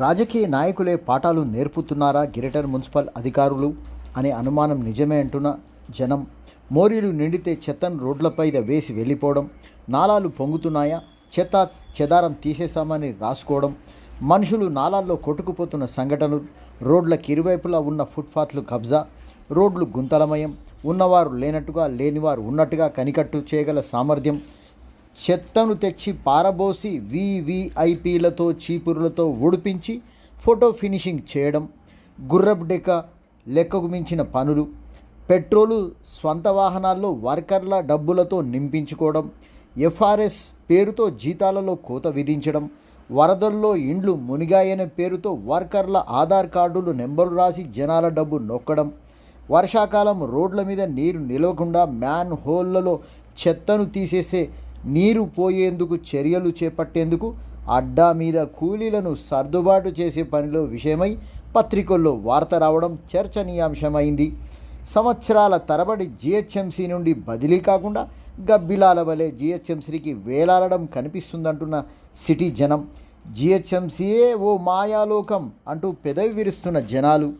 రాజకీయ నాయకులే పాఠాలు నేర్పుతున్నారా గిరిటర్ మున్సిపల్ అధికారులు అనే అనుమానం నిజమే అంటున్న జనం. మోరీలు నిండితే చెత్తను రోడ్లపై వేసి వెళ్ళిపోవడం నాలాలు పొంగుతున్నాయా చెత్త చెదారం తీసేశామని రాసుకోవడం మనుషులు నాలాల్లో కొట్టుకుపోతున్న సంఘటనలు రోడ్లకు ఇరువైపులా ఉన్న ఫుట్పాత్లు కబ్జా రోడ్లు గుంతలమయం ఉన్నవారు లేనట్టుగా లేనివారు ఉన్నట్టుగా కనికట్టు చేయగల సామర్థ్యం చెత్తను తెచ్చి పారబోసి వివిఐపీలతో చీపురులతో ఉడిపించి ఫోటో ఫినిషింగ్ చేయడం గుర్రపు డెక్క లెక్కకు మించిన పనులు పెట్రోలు స్వంత వాహనాల్లో వర్కర్ల డబ్బులతో నింపించుకోవడం ఎఫ్ఆర్ఎస్ పేరుతో జీతాలలో కోత విధించడం వరదల్లో ఇండ్లు మునిగాయనే పేరుతో వర్కర్ల ఆధార్ కార్డులు నెంబరు రాసి జనాల డబ్బు నొక్కడం వర్షాకాలం రోడ్ల మీద నీరు నిలవకుండా మ్యాన్ హోల్లలో చెత్తను తీసేసే నీరు పోయేందుకు చర్యలు చేపట్టేందుకు అడ్డా మీద కూలీలను సర్దుబాటు చేసే పనిలో విషయమై పత్రికల్లో వార్త రావడం చర్చనీయాంశమైంది. సంవత్సరాల తరబడి జిహెచ్ఎంసీ నుండి బదిలీ కాకుండా గబ్బిలాల వలె జిహెచ్ఎంసీకి వేలాడడం కనిపిస్తుందంటున్న సిటీ జనం. జిహెచ్ఎంసీయే ఓ మాయాలోకం అంటూ పెదవి విరుస్తున్న జనాలు.